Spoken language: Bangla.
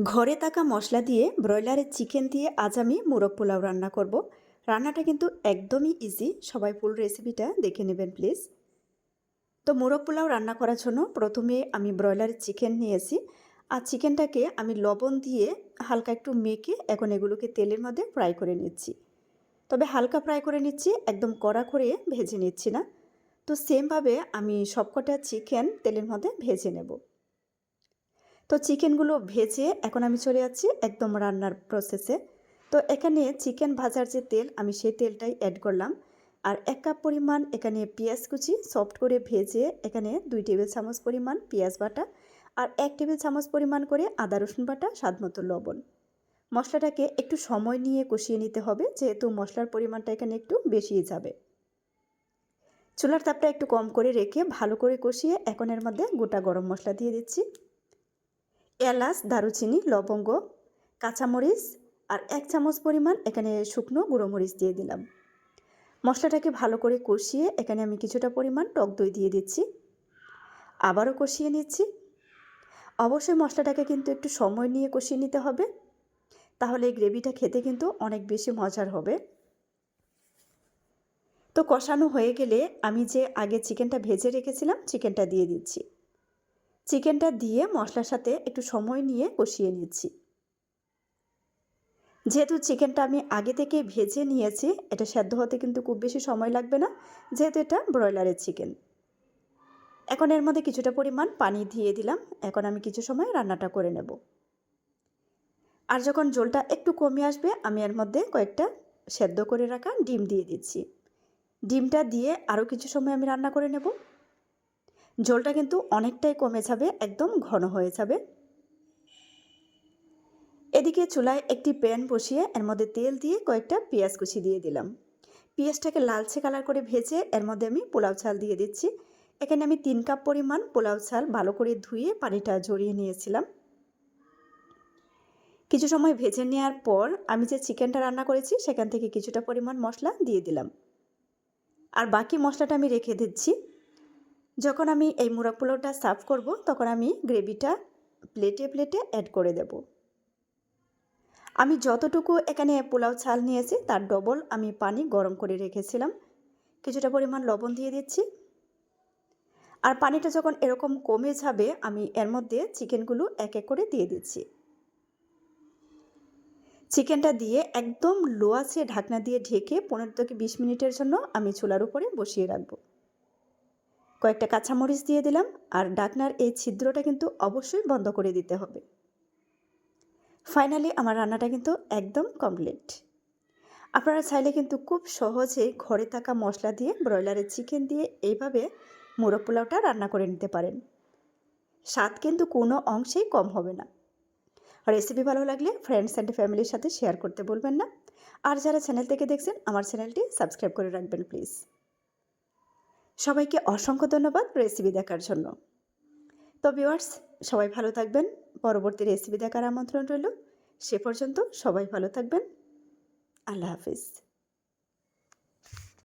ঘরে থাকা মশলা দিয়ে ব্রয়লারের চিকেন দিয়ে আজ আমি মোরগ পোলাও রান্না করব। রান্নাটা কিন্তু একদমই ইজি সবাই ফুল রেসিপিটা দেখে নেবেন প্লিজ তো মোরগ পোলাও রান্না করার জন্য প্রথমে আমি ব্রয়লারের চিকেন নিয়েছি। আর চিকেনটাকে আমি লবণ দিয়ে হালকা একটু মেখে এখন এগুলোকে তেলের মধ্যে ফ্রাই করে নিচ্ছি। তবে হালকা ফ্রাই করে নিচ্ছি, একদম কড়া করে ভেজে নিচ্ছি না। তো সেমভাবে আমি সবকটা চিকেন তেলের মধ্যে ভেজে নেব। তো চিকেনগুলো ভেজে এখন আমি চলে যাচ্ছি একদম রান্নার প্রসেসে তো এখানে চিকেন ভাজার যে তেল, আমি সেই তেলটাই অ্যাড করলাম। আর এক কাপ পরিমাণ এখানে পেঁয়াজ কুচি সফট করে ভেজে এখানে দুই টেবিল চামচ পরিমাণ পেঁয়াজ বাটা আর এক টেবিল চামচ পরিমাণ করে আদা, রসুন বাটা, স্বাদ মতো লবণ। মশলাটাকে একটু সময় নিয়ে কষিয়ে নিতে হবে, যেহেতু মশলার পরিমাণটা এখানে একটু বেশিই যাবে। চুলার তাপটা একটু কম করে রেখে ভালো করে কষিয়ে এখন এর মধ্যে গোটা গরম মশলা দিয়ে দিচ্ছি। এলাচ, দারুচিনি, লবঙ্গ, কাঁচামরিচ আর এক চামচ পরিমাণ এখানে শুকনো গুঁড়ো মরিচ দিয়ে দিলাম। মশলাটাকে ভালো করে কষিয়ে এখানে আমি কিছুটা পরিমাণ টক দই দিয়ে দিচ্ছি। আবারও কষিয়ে নিচ্ছি। অবশ্যই মশলাটাকে কিন্তু একটু সময় নিয়ে কষিয়ে নিতে হবে। তাহলে এই গ্রেভিটা খেতে কিন্তু অনেক বেশি মজার হবে। তো কষানো হয়ে গেলে আমি যে আগে চিকেনটা ভেজে রেখেছিলাম, চিকেনটা দিয়ে দিচ্ছি। চিকেনটা দিয়ে মশলার সাথে একটু সময় নিয়ে কষিয়ে নিচ্ছি যেহেতু চিকেনটা আমি আগে থেকে ভেজে নিয়েছি, এটা সেদ্ধ হতে কিন্তু খুব বেশি সময় লাগবে না, যেহেতু এটা ব্রয়লারের চিকেন। এখন এর মধ্যে কিছুটা পরিমাণ পানি দিয়ে দিলাম, এখন আমি কিছু সময় রান্নাটা করে নেব। আর যখন জলটা একটু কমে আসবে, আমি এর মধ্যে কয়েকটা সেদ্ধ করে রাখা ডিম দিয়ে দিচ্ছি। ডিমটা দিয়ে আরও কিছু সময় আমি রান্না করে নেব। জলটা কিন্তু অনেকটাই কমে যাবে, একদম ঘন হয়ে যাবে। এদিকে চুলায় একটি প্যান বসিয়ে এর মধ্যে তেল দিয়ে কয়েকটা পেঁয়াজ কুচি দিয়ে দিলাম। পেঁয়াজটাকে লালচে কালার করে ভেজে এর মধ্যে আমি পোলাও চাল দিয়ে দিচ্ছি। এখানে আমি তিন কাপ পরিমাণ পোলাও চাল ভালো করে ধুয়ে পানিটা ঝরিয়ে নিয়েছিলাম। কিছু সময় ভেজে নেওয়ার পর আমি যে চিকেনটা রান্না করেছি, সেখান থেকে কিছুটা পরিমাণ মশলা দিয়ে দিলাম। আর বাকি মশলাটা আমি রেখে দিচ্ছি। যখন আমি এই মুরগ পোলাওটা সার্ভ করব, তখন আমি গ্রেভিটা প্লেটে প্লেটে অ্যাড করে দেব। আমি যতটুকু এখানে পোলাও ছাল নিয়েছি, তার ডবল আমি পানি গরম করে রেখেছিলাম। কিছুটা পরিমাণ লবণ দিয়ে দিচ্ছি। আর পানিটা যখন এরকম কমে যাবে, আমি এর মধ্যে চিকেনগুলো এক এক করে দিয়ে দিচ্ছি। চিকেনটা দিয়ে একদম লো আছে ঢাকনা দিয়ে ঢেকে পনেরো থেকে বিশ মিনিটের জন্য আমি চুলার উপরে বসিয়ে রাখব। কয়েকটা কাঁচামরিচ দিয়ে দিলাম আর ডাকনার এই ছিদ্রটা কিন্তু অবশ্যই বন্ধ করে দিতে হবে। ফাইনালি আমার রান্নাটা কিন্তু একদম কমপ্লিট আপনারা চাইলে কিন্তু খুব সহজে ঘরে থাকা মশলা দিয়ে, ব্রয়লারের চিকেন দিয়ে এইভাবে মুরগ পোলাওটা রান্না করে নিতে পারেন। স্বাদ কিন্তু কোনো অংশেই কম হবে না। রেসিপি ভালো লাগলে ফ্রেন্ডস অ্যান্ড ফ্যামিলির সাথে শেয়ার করতে বলবেন না। আর যারা চ্যানেল থেকে দেখছেন, আমার চ্যানেলটি সাবস্ক্রাইব করে রাখবেন প্লিজ সবাইকে অসংখ্য ধন্যবাদ রেসিপি দেখার জন্য। তো ভিওয়ার্স সবাই ভালো থাকবেন। পরবর্তী রেসিপি দেখার আমন্ত্রণ রইল। সে পর্যন্ত সবাই ভালো থাকবেন। আল্লাহ হাফিজ।